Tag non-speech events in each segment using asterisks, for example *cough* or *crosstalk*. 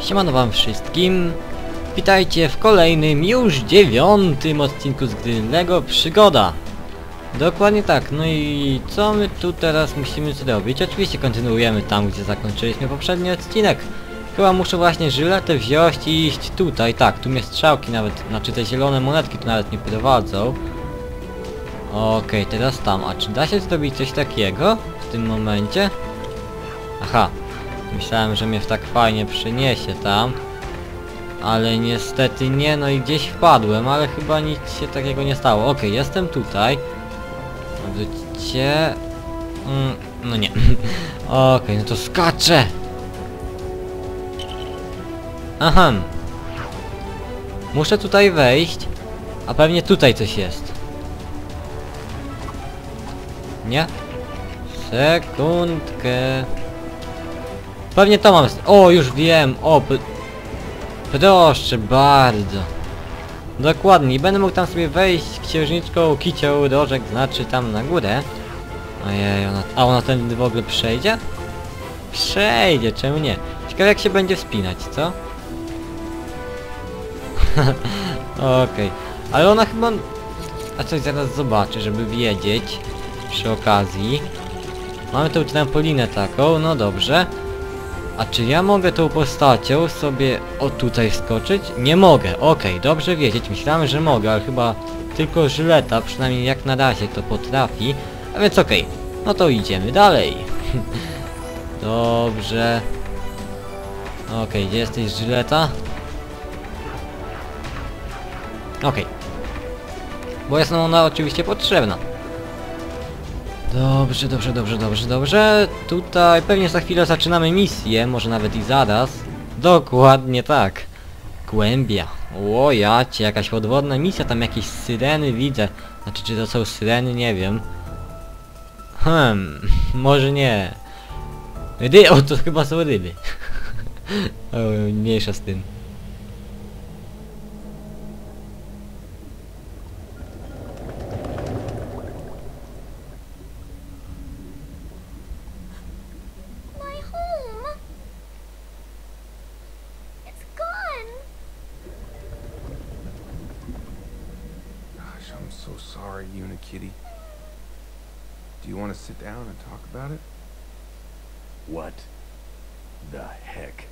Siemano wam wszystkim. Witajcie w kolejnym, już dziewiątym odcinku z gry LEGO Przygoda. Dokładnie tak, no i co my tu teraz musimy zrobić? Oczywiście kontynuujemy tam, gdzie zakończyliśmy poprzedni odcinek. Chyba muszę właśnie żyletę wziąć i iść tutaj, tak, tu mnie strzałki nawet, znaczy te zielone monetki tu nawet nie prowadzą. Okej, teraz tam, a czy da się zrobić coś takiego w tym momencie? Aha, Myślałem, że mnie w tak fajnie przyniesie tam. Ale niestety nie, no i gdzieś wpadłem, ale chyba nic się takiego nie stało. Okej, jestem tutaj. Wróćcie. Mm, no nie. *laughs* Okej, no to skaczę! Aha. Muszę tutaj wejść, a pewnie tutaj coś jest. Nie? Sekundkę. Pewnie to mam. O, już wiem. O, proszę bardzo. Dokładnie. I będę mógł tam sobie wejść księżniczką kicią rożek, znaczy tam na górę. Ojej, ona, a ona ten w ogóle przejdzie? Przejdzie, czemu nie? Ciekawe jak się będzie wspinać, co? *laughs* Okej. Ale ona chyba... A coś zaraz zobaczę, żeby wiedzieć. Przy okazji. Mamy tą trampolinę taką, no dobrze. A czy ja mogę tą postacią sobie o tutaj skoczyć? Nie mogę, okej, dobrze wiedzieć. Myślałem, że mogę, ale chyba tylko żyleta, przynajmniej jak na razie to potrafi. A więc okej, no to idziemy dalej. *laughs* dobrze. Okej, gdzie jesteś żyleta? Okej. Bo jest nam ona oczywiście potrzebna. Dobrze, dobrze, dobrze, dobrze, dobrze. Tutaj pewnie za chwilę zaczynamy misję, może nawet i zaraz. Dokładnie tak. Głębia. O ja cię, jakaś podwodna misja, tam jakieś syreny widzę. Znaczy, czy to są syreny? Nie wiem. Hmm, może nie. Ry o, to chyba są ryby. *laughs* o, mniejsza z tym. Sorry, Unikitty. Do you want to sit down and talk about it? What the heck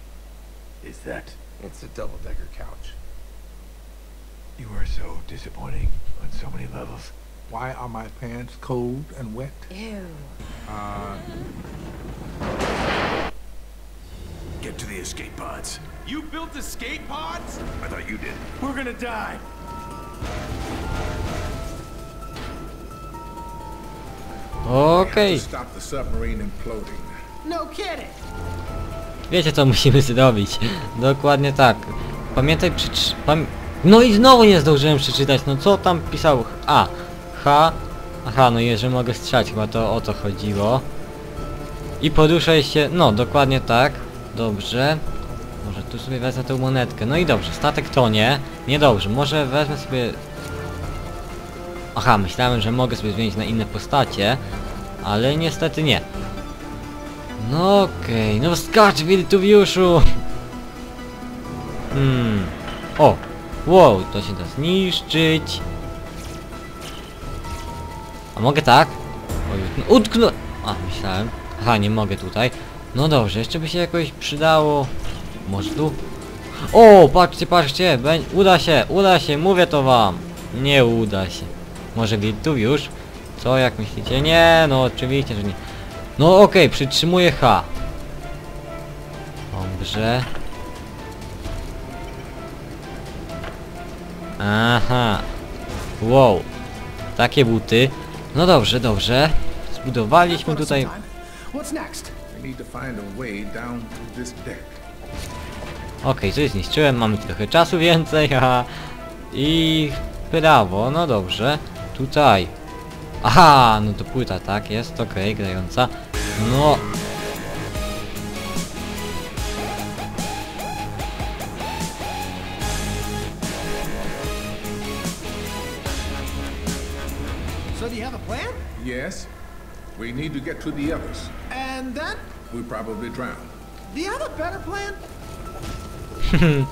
is that? It's a double-decker couch. You are so disappointing on so many levels. Why are my pants cold and wet? Ew. Uh, Get to the escape pods. You built escape pods? I thought you did. We're gonna die. Okej. No. Wiecie co musimy *laughs* zrobić. Dokładnie tak. Pamiętaj przy... Pam... No i znowu nie zdążyłem przeczytać. No co tam pisał? A. H. Aha, no i że mogę strzelać, chyba to o to chodziło. I poruszaj się... No, dokładnie tak. Dobrze. Może tu sobie wezmę tę monetkę. No i dobrze, statek tonie. Niedobrze, może wezmę sobie... Aha, myślałem, że mogę sobie zmienić na inne postacie. Ale niestety nie. No okej, no skacz Wirtuwiuszu! Hmm. O! Wow, to się da zniszczyć. A mogę tak? Oj, no, utknę... A, myślałem. Aha, nie mogę tutaj. No dobrze, jeszcze by się jakoś przydało. Może tu? O, patrzcie, patrzcie, uda się, uda się, mówię to wam. Nie uda się. Może Wirtuwiusz? Co, jak myślicie? Nie, no oczywiście, że nie. No okej, przytrzymuję H. Dobrze. Aha. Wow. Takie buty. No dobrze, dobrze. Zbudowaliśmy tutaj... A. Okej, coś zniszczyłem, mamy trochę czasu więcej, *laughs* haha. I prawo, no dobrze. Tutaj. Aha, no to płyta, tak, jest, okej, grająca. No, So do you have a plan? Yes, we need to get to the others. And then We probably drown. do you have a better plan? *laughs*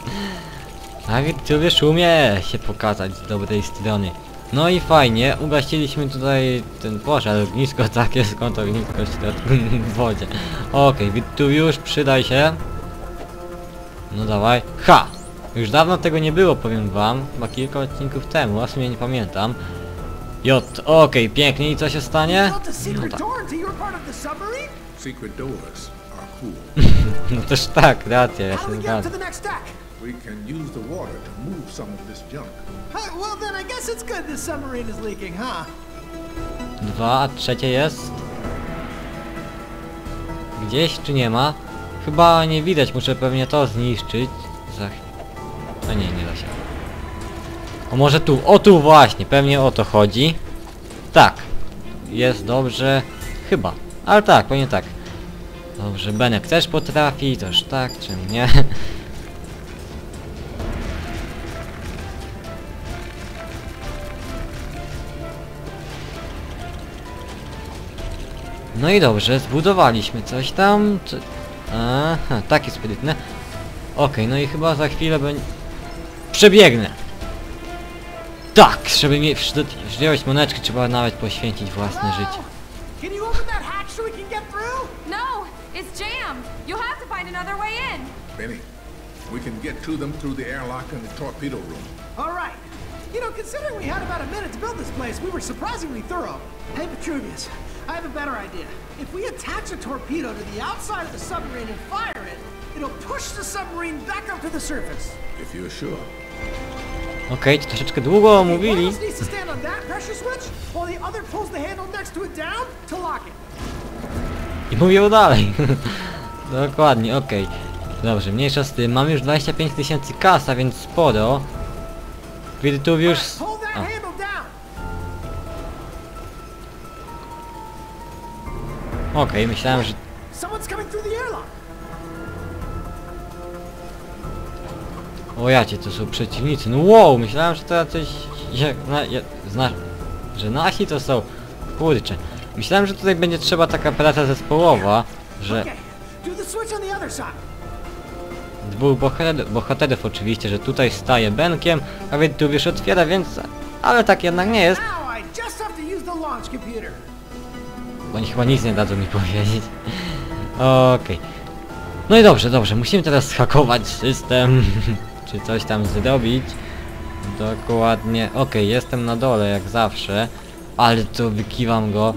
Nawet tu wiesz umie się pokazać z dobrej strony. No i fajnie, ugaściliśmy tutaj ten pożar, ognisko *laughs* takie, skąd ognisko w środku w wodzie. Okej, okay, tu już przydaj się. No dawaj. Ha! Już dawno tego nie było, powiem wam. Chyba kilka odcinków temu, a w sumie nie pamiętam. J, okej, pięknie. I co się stanie? Secret tak. *laughs* No też tak, racja, ja się zgadzam. We can use the water to move some of this junk. Huh, well, then I guess it's good the submarine is leaking, huh? Dwa, a trzecie jest? Gdzieś czy nie ma? Chyba nie widać, muszę pewnie to zniszczyć. Za... A nie, nie da się. O może tu, o tu właśnie, pewnie o to chodzi. Tak. Jest dobrze. Chyba. Ale tak, pewnie tak. Dobrze, Benek też potrafi, toż tak, czym nie. *laughs* No i dobrze, zbudowaliśmy coś tam. Czy... Aha, takie sprytne. Okej, no i chyba za chwilę będzie... Przebiegnę! Tak, żeby mi wziąć moneczki, trzeba nawet poświęcić własne życie. No. Benny, we can get to them through the airlock in the torpedo room. All right. You know, considering we had about a minute to build this place, we were surprisingly thorough. Hey, Petruvius, I have a better idea. If we attach a torpedo to the outside of the submarine and fire it, it'll push the submarine back up to the surface. If you're sure. Okej, to troszeczkę długo One mówili. of us needs to stand on that pressure switch, while the other pulls the handle next to it down to lock it. I mówią dalej. *laughs* Dokładnie, okej. Dobrze, mniejsza z tym. Mam już 25 tysięcy kasa, więc sporo. Wirtów już... Okej, myślałem, że... O jacie, to są przeciwnicy. No wow, myślałem, że to jacyś... Jak, na, ja, zna, że nasi to są... Kurczę. Myślałem, że tutaj będzie trzeba taka praca zespołowa, że Okay, dwóch bohaterów, bohaterów oczywiście, że tutaj staje Benkiem, a Wirtów już otwiera, więc... Ale tak jednak nie jest. Now I just have to use the launch computer. Oni chyba nic nie dadzą mi powiedzieć. Okej. No i dobrze, dobrze. Musimy teraz schakować system. *laughs* czy coś tam zrobić. Dokładnie. Okej, jestem na dole jak zawsze. Ale to wykiwam go.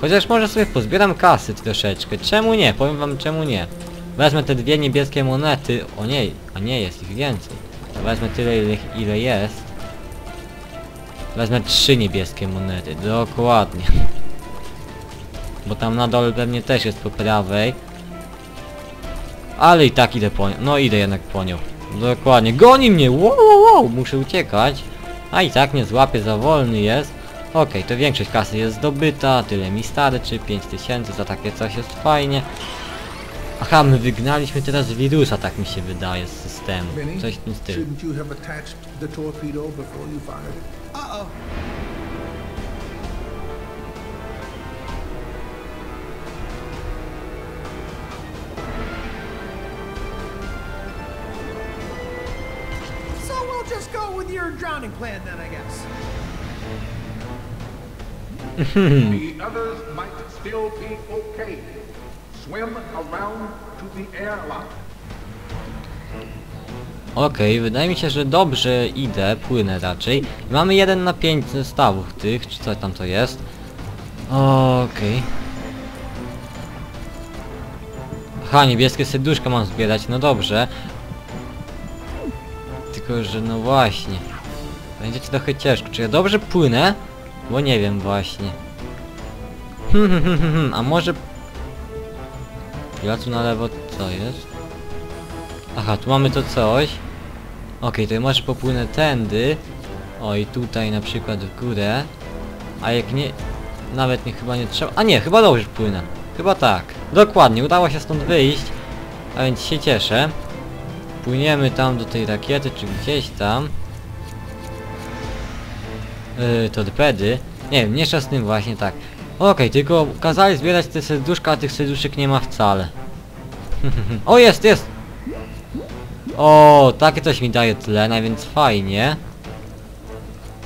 Chociaż może sobie pozbieram kasy troszeczkę. Czemu nie? Powiem wam czemu nie. Wezmę te dwie niebieskie monety. O nie, a nie jest ich więcej. Wezmę tyle ile, ile jest. Wezmę trzy niebieskie monety. Dokładnie. *laughs* Bo tam na dole pewnie też jest po prawej. Ale i tak idę po nią. No idę jednak po nią. Dokładnie. Goni mnie! Wow, wow, wow! Muszę uciekać. A i tak nie złapie, za wolny jest. Okej, to większość kasy jest zdobyta. Tyle mi starczy. 5000 za takie coś jest fajnie. Aha, my wygnaliśmy teraz wirusa, tak mi się wydaje, z systemu. Coś w tym stylu. Your drowning plan then, I guess. The others might still be okay. Swim around to the airlock. Okej, wydaje mi się, że dobrze idę, płynę raczej. Mamy 1 na 5 zestawów tych, czy co tam to jest. Okej. Aha, niebieskie serduszka mam zbierać, no dobrze. Tylko, że no właśnie. Będzie ci trochę ciężko. Czy ja dobrze płynę? Bo nie wiem właśnie. Hmm, hmm, hmm, a może... Ja tu na lewo co jest? Aha, tu mamy to coś. Okej, to ja może popłynę tędy. O i tutaj na przykład w górę. A jak nie... Nawet nie chyba nie trzeba... A nie, chyba dobrze płynę. Chyba tak. Dokładnie, udało się stąd wyjść. A więc się cieszę. Płyniemy tam do tej rakiety, czy gdzieś tam. Yy, torpedy. Nie wiem, mniejsza z tym właśnie tak. Okej, tylko kazali zbierać te serduszka, a tych serduszek nie ma wcale. *laughs* o, jest, jest! O, takie coś mi daje tlen, więc fajnie.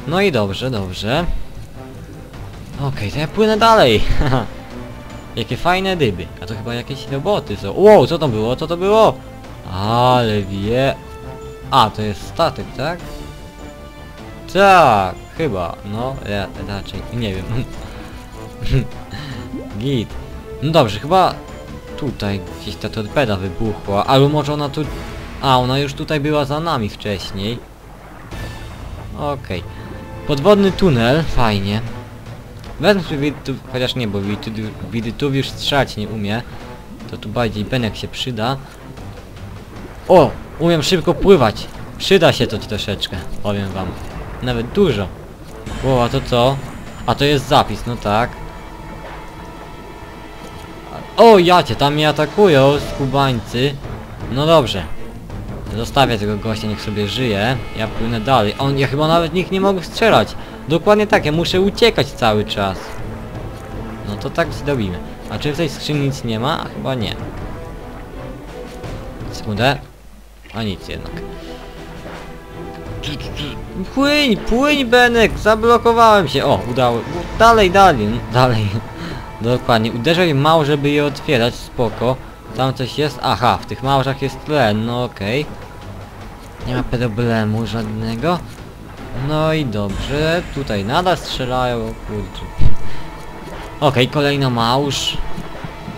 No i dobrze, dobrze. Okej, to ja płynę dalej. *laughs* Jakie fajne dyby. A to chyba jakieś roboty są. Wow, co to było? Co to było? Ale wie... A, to jest statek, tak? Tak, chyba. No, ja, raczej. Nie wiem. *laughs* Git. No dobrze, chyba tutaj gdzieś ta torpeda wybuchła. Albo może ona tu... A, ona już tutaj była za nami wcześniej. Okej. Podwodny tunel, fajnie. Wezmę sobie widytu, chociaż nie, bo widytu- widytuwiusz strzelać nie umie. To tu bardziej Benek się przyda. O! Umiem szybko pływać. Przyda się to troszeczkę, powiem wam. Nawet dużo. O, a to co? A to jest zapis, no tak. O, jacie, tam mnie atakują skubańcy. No dobrze. Zostawię tego gościa, niech sobie żyje. Ja płynę dalej. On, ja chyba nawet nikt nie mogę strzelać. Dokładnie tak, ja muszę uciekać cały czas. No to tak zrobimy. A czy w tej skrzyni nic nie ma? A chyba nie. Sekundę. A nic jednak. Płyń, płyń Benek, zablokowałem się. O, udało. Dalej, dalej, no, dalej. Dokładnie, uderzaj mało, żeby je otwierać, spoko. Tam coś jest? Aha, w tych małżach jest tlen, no okej. Nie ma problemu żadnego. No i dobrze, tutaj nadal strzelają, kurczę. Okej, kolejna małż.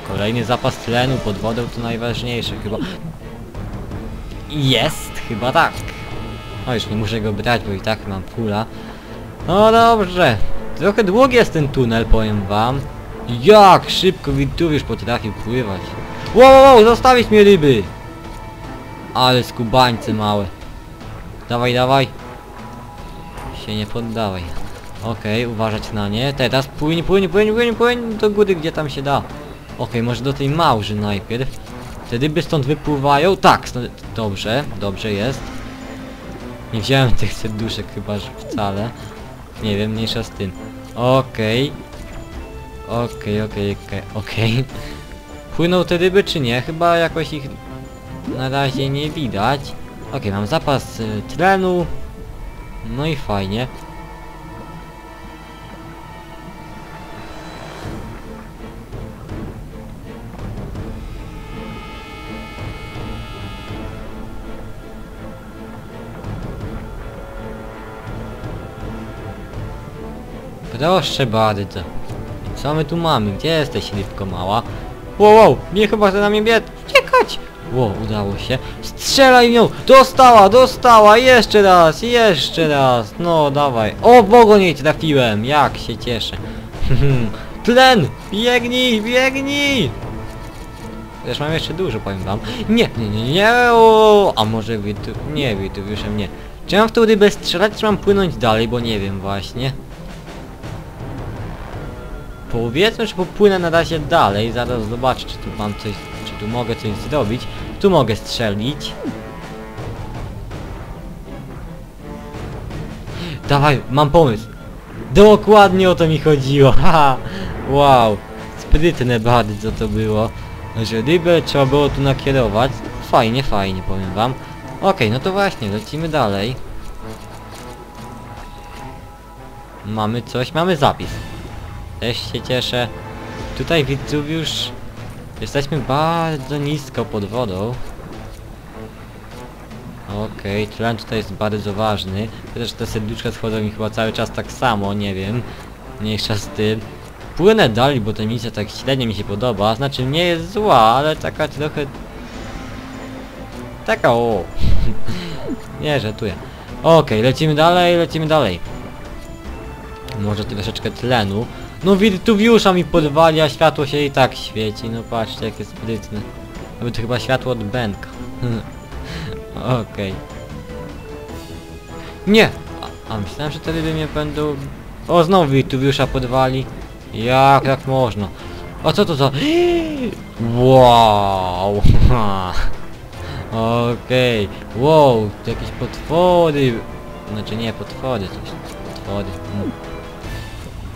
Kolejny zapas tlenu pod wodą to najważniejsze chyba. Jest, chyba tak. O, już nie muszę go brać, bo i tak mam pula. No dobrze. Trochę długi jest ten tunel, powiem wam. Jak szybko Wituwiusz potrafił pływać. Wow, wow, zostawić mnie ryby! Ale skubańce małe. Dawaj, dawaj. Się nie poddawaj. Okej, uważać na nie. Teraz płyń, płyń, płyń, płyń, płyń do góry, gdzie tam się da. Okej, może do tej małży najpierw. Te ryby stąd wypływają. Tak, stąd... dobrze, dobrze jest. Nie wziąłem *laughs* tych serduszek chyba że wcale. Nie wiem, mniejsza z tym. Okej. Okej, okej, okej. Płyną te ryby czy nie? Chyba jakoś ich na razie nie widać. Okej, mam zapas y, tlenu. No i fajnie. Proszę bardzo. Co my tu mamy? Gdzie jesteś, rybko mała? Wow, wow, nie chyba chce na mnie biec. Uciekać! Wow, udało się. Strzelaj nią! Dostała, dostała! Jeszcze raz, jeszcze raz! No, dawaj. O, w ogon jej trafiłem! Jak się cieszę. *laughs* Tlen! Biegnij, biegnij! Też mam jeszcze dużo, powiem wam. Nie, nie, nie, nie, o, A może wy tu... Nie, wy tu już nie. Czy mam w tą rybę strzelać, czy mam płynąć dalej, bo nie wiem właśnie. Powiedzmy, że popłynę na razie dalej, zaraz zobaczę, czy tu mam coś, czy tu mogę coś zrobić. Tu mogę strzelić. Dawaj, mam pomysł. Dokładnie o to mi chodziło, *laughs* haha. Wow, sprytne bardzo to było. Że rybę trzeba było tu nakierować. Fajnie, fajnie, powiem wam. Okej, no to właśnie, lecimy dalej. Mamy coś, mamy zapis. Też się cieszę. Tutaj widzów już jesteśmy bardzo nisko pod wodą. Okej, tlen tutaj jest bardzo ważny. Chociaż te serduszka schodzą mi chyba cały czas tak samo, nie wiem. Mniejsza z tym. Płynę dalej, bo ta misja tak średnio mi się podoba. Znaczy nie jest zła, ale taka trochę... Taka o. *laughs* nie, żartuję. Okej, lecimy dalej, lecimy dalej. Może troszeczkę tlenu. No wirtuwiusza mi podwali, a światło się i tak świeci. No patrzcie, jakie sprytne. Aby to chyba światło od Benka. *laughs* Okej. Nie! A, a myślałem, że te ryby mnie będą... O, znowu wirtuwiusza podwali. Jak, jak można? A co to za... *gasps* Wow! *laughs* Okej. Wow, to jakieś potwory. Znaczy nie potwory, coś. Potwory. Mm.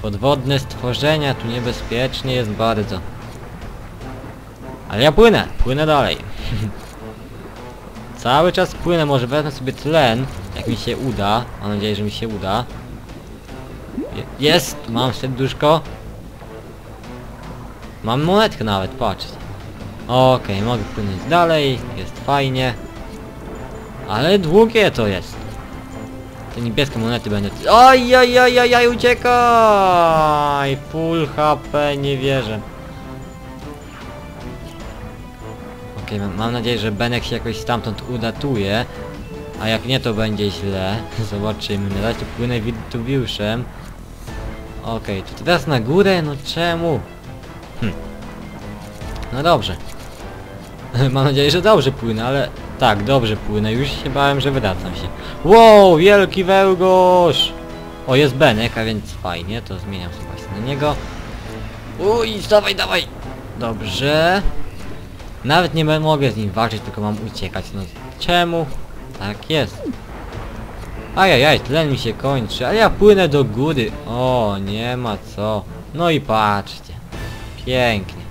Podwodne stworzenia, tu niebezpiecznie jest bardzo. Ale ja płynę, płynę dalej. *laughs* Cały czas płynę, może wezmę sobie tlen, jak mi się uda. Mam nadzieję, że mi się uda. Je- Jest! Mam serduszko. Mam monetkę nawet, patrzcie. Okej, mogę płynąć dalej, jest fajnie. Ale długie to jest. Te niebieskie monety będę... Oj, oj, oj, oj, oj, uciekaj! Full HP, nie wierzę. Okej, mam, mam nadzieję, że Benek się jakoś stamtąd udatuje. A jak nie, to będzie źle. *laughs* Zobaczymy. Na razie płynę Wirtuwiuszem. Okej, to teraz na górę? No czemu? Hm. No dobrze. *laughs* Mam nadzieję, że dobrze płynę, ale... Tak, dobrze płynę. Już się bałem, że wydacam się. Wow, wielki wełgosz! O, jest Benek, a więc fajnie, to zmieniam sobie właśnie na niego. Uj, dawaj, dawaj! Dobrze. Nawet nie mogę z nim walczyć, tylko mam uciekać. No czemu? Tak jest. Ajajaj, tlen mi się kończy, a ja płynę do góry. O, nie ma co. No i patrzcie. Pięknie.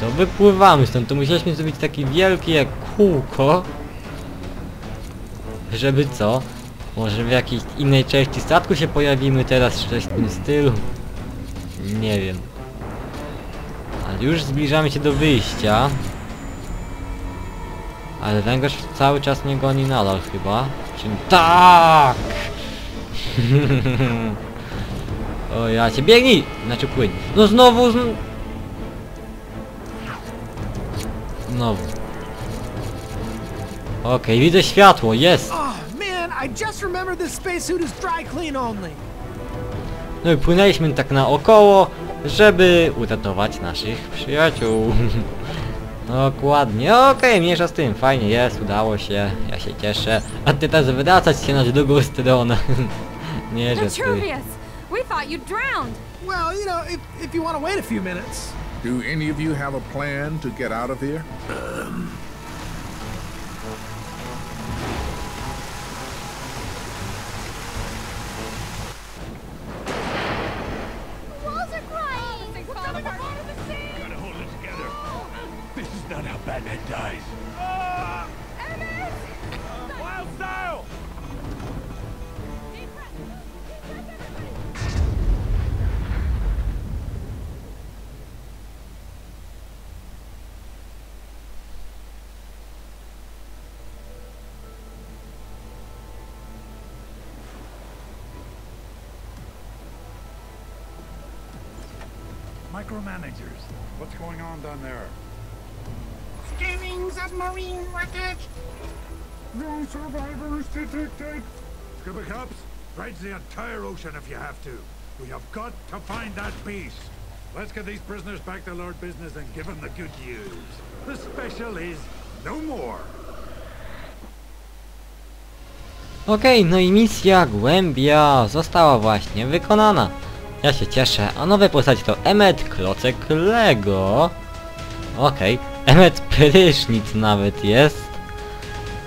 To wypływamy stąd, to musieliśmy zrobić takie wielkie jak kółko. Żeby co? Może w jakiejś innej części statku się pojawimy teraz, w tym stylu. Nie wiem. Ale już zbliżamy się do wyjścia. Ale węgorz cały czas mnie goni nadal chyba. Czym tak! *laughs* o ja cię biegnij! Znaczy płyń. No znowu zn... Znowu. Okej, widzę światło, jest! Oh. No i płynęliśmy tak naokoło, żeby uratować naszych przyjaciół. *laughs* Dokładnie, okej, mniejsza z tym, fajnie jest, udało się, ja się cieszę. A ty teraz wracać się na drugą stronę. *laughs* Nie, że ty. We thought you drowned! Well, you know, if, if you want to wait a few minutes. Do any of you have a plan to get out of here? Walls Batman dies. Oh! Emmett! Wild style! Micromanagers. What's going on down there? Scanning submarine wreckage. No survivors detected. Scuba cops, dredge the entire ocean if you have to. We have got to find that beast. Let's get these prisoners back to Lord Business and give him the good news. The special is no more. Okej, no i misja Głębia została właśnie wykonana. Ja się cieszę, a nowe postaci to Emmet Klocek Lego. Okej, Emmet Prysznic nawet jest.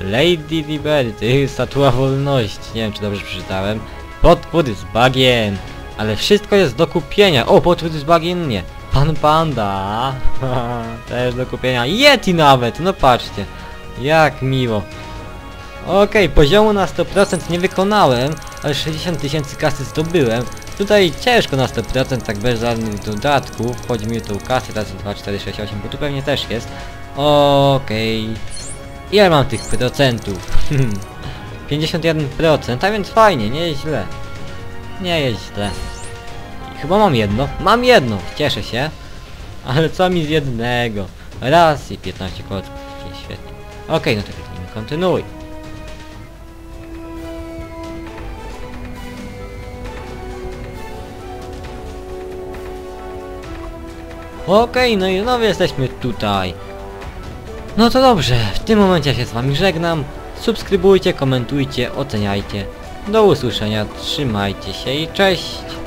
Lady Liberty, Statua Wolności, nie wiem czy dobrze przeczytałem. Potwór z bagien, ale wszystko jest do kupienia. O, potwór z bagien nie. Pan Panda, *laughs* też do kupienia. Yeti nawet, no patrzcie. Jak miło. Okej, poziomu na 100% nie wykonałem, ale 60 tysięcy kasy zdobyłem. Tutaj ciężko na 100%, tak bez żadnych dodatków. Chodzi mi o tą kasę, raz 2, 4, 6, 8, bo tu pewnie też jest. Okej. Ile mam tych procentów? *laughs* 51%, a więc fajnie, nie jest źle. Nie jest źle. Chyba mam jedno. Mam jedno, cieszę się. Ale co mi z jednego? Raz i 15 kolców. Świetnie. Okej, no to kliknijmy kontynuuj. Okej, no i znowu jesteśmy tutaj. No to dobrze, w tym momencie się z wami żegnam. Subskrybujcie, komentujcie, oceniajcie. Do usłyszenia, trzymajcie się i cześć!